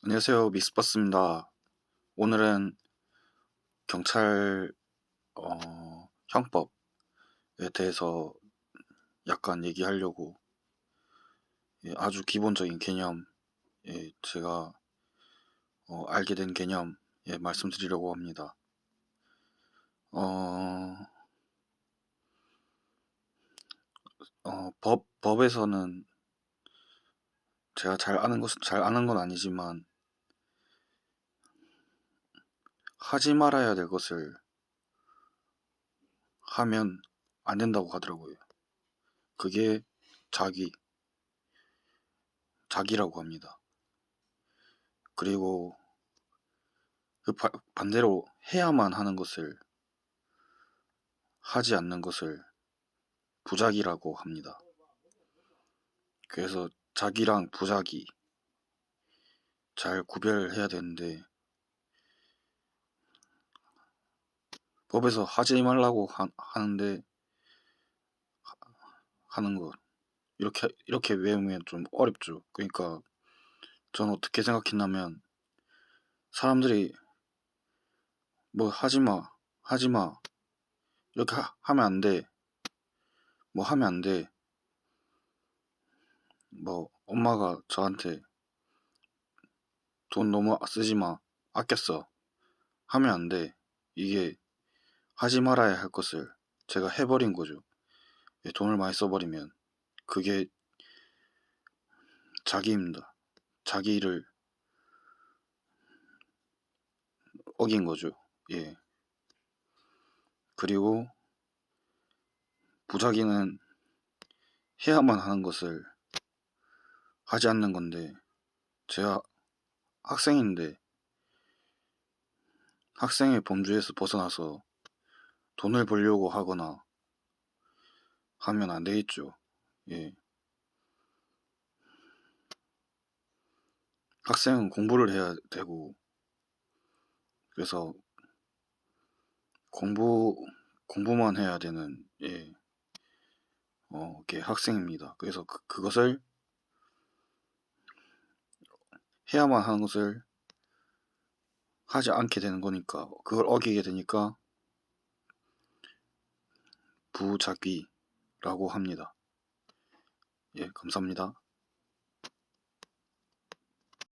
안녕하세요. 미스버스입니다. 오늘은 경찰 어, 형법에 대해서 약간 얘기하려고 예, 아주 기본적인 개념 예, 제가 어, 알게 된 개념 예, 말씀드리려고 합니다. 어, 어, 법 법에서는 제가 잘 아는 것은 잘 아는 건 아니지만 하지 말아야 될 것을 하면 안 된다고 하더라고요. 그게 자기, 자기라고 합니다. 그리고 그 바- 반대로 해야만 하는 것을 하지 않는 것을 부작이라고 합니다. 그래서 자기랑 부작이 잘 구별해야 되는데 법에서 하지 말라고 하, 하는데 하- 하는 거 이렇게 이렇게 외우면 좀 어렵죠. 그러니까 저는 어떻게 생각했냐면 사람들이 뭐 하지 마, 하지 마 이렇게 하, 하면 안 돼. 뭐 하면 안 돼. 뭐 엄마가 저한테 돈 너무 쓰지 마, 써 하면 안 돼. 이게 하지 말아야 할 것을 제가 해버린 거죠. 예, 돈을 많이 써버리면 그게 자기입니다. 자기를 어긴 거죠. 예. 그리고 부작위는 해야만 하는 것을 하지 않는 건데 제가 학생인데 학생의 범주에서 벗어나서 돈을 벌려고 하거나 하면 안 되겠죠. 예. 학생은 공부를 해야 되고 그래서 공부 공부만 해야 되는 예. 어, 게 학생입니다. 그래서 그, 그것을 해야만 하는 것을 하지 않게 되는 거니까 그걸 어기게 되니까 부작위라고 합니다. 예, 감사합니다.